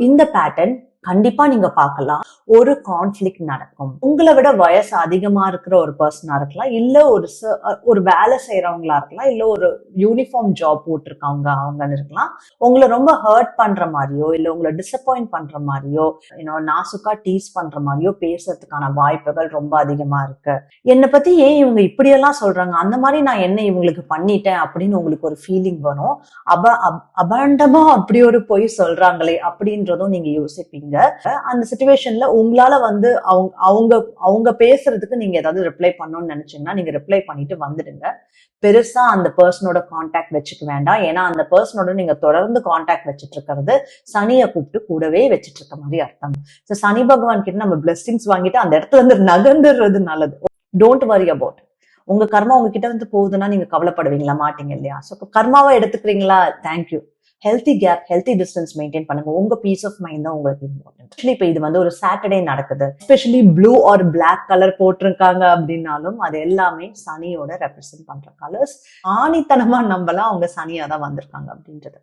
in the pattern, கண்டிப்பா நீங்க பார்க்கலாம். ஒரு கான்ஃபிளிக் நடக்கும். உங்களை விட வயசு அதிகமா இருக்கிற ஒரு பர்சனா இருக்கலாம். இல்ல ஒரு ச- ஒரு வேலை செய்யறவங்களா இருக்கலாம். இல்ல ஒரு யூனிஃபார்ம் ஜாப் போட்டிருக்கவங்க அவங்கன்னு இருக்கலாம். உங்களை ரொம்ப ஹர்ட் பண்ற மாதிரியோ இல்ல உங்களை டிசப்பாயிண்ட் பண்ற மாதிரியோ இன்னும் நாசுக்கா டீஸ் பண்ற மாதிரியோ பேசுறதுக்கான வாய்ப்புகள் ரொம்ப அதிகமா இருக்கு. என்னை பத்தி ஏன் இவங்க இப்படியெல்லாம் சொல்றாங்க? அந்த மாதிரி நான் என்ன இவங்களுக்கு பண்ணிட்டேன் அப்படின்னு உங்களுக்கு ஒரு ஃபீலிங் வரும்? அப அப்- அபாண்டமா அப்படி ஒரு பொய் சொல்றாங்களே அப்படின்றதும் நீங்க யோசிப்பீங்க. அந்த சுச்சுவேஷன்ல உங்களால வந்து அவங்க அவங்க அவங்க பேசுறதுக்கு நீங்க ஏதாவது ரிப்ளை பண்ணணும்னு நினைச்சீங்கன்னா நீங்க ரிப்ளை பண்ணிட்டு வந்துடுங்க. பெருசா அந்த பர்சனோட காண்டாக்ட் வச்சுக்க வேண்டாம். ஏன்னா அந்த பர்சனோட நீங்க தொடர்ந்து காண்டாக்ட் வச்சுட்டு இருக்கிறது சனியை கூப்பிட்டு கூடவே வச்சுட்டு இருக்க மாதிரி அர்த்தம். ஸோ சனி பகவான் கிட்ட நம்ம பிளெஸிங்ஸ் வாங்கிட்டு அந்த இடத்துல இருந்து நகர்ந்துடுறது நல்லது. டோன்ட் வரி அபவுட் உங்க கர்மா உங்ககிட்ட வந்து போகுதுன்னா நீங்க கவலைப்படுவீங்களா? மாட்டீங்க இல்லையா? ஸோ கர்மாவை எடுத்துக்கிறீங்களா? Thank you healthy gap healthy distance maintain பண்ணுங்க. உங்க பீஸ் ஆஃப் மைண்ட் தான் உங்களுக்கு இம்பார்ட்டன்ட் ஆக்சுவலி இப்போ இது வந்து ஒரு சாட்டர்டே நடக்குது. Especially blue or black colour போட்டிருக்காங்க அப்படின்னாலும் அது எல்லாமே சனியோட ரெப்ரசென்ட் பண்ற கலர்ஸ் ஆணித்தனமா நம்பலாம் அவங்க சனியா தான் வந்திருக்காங்க அப்படின்றது.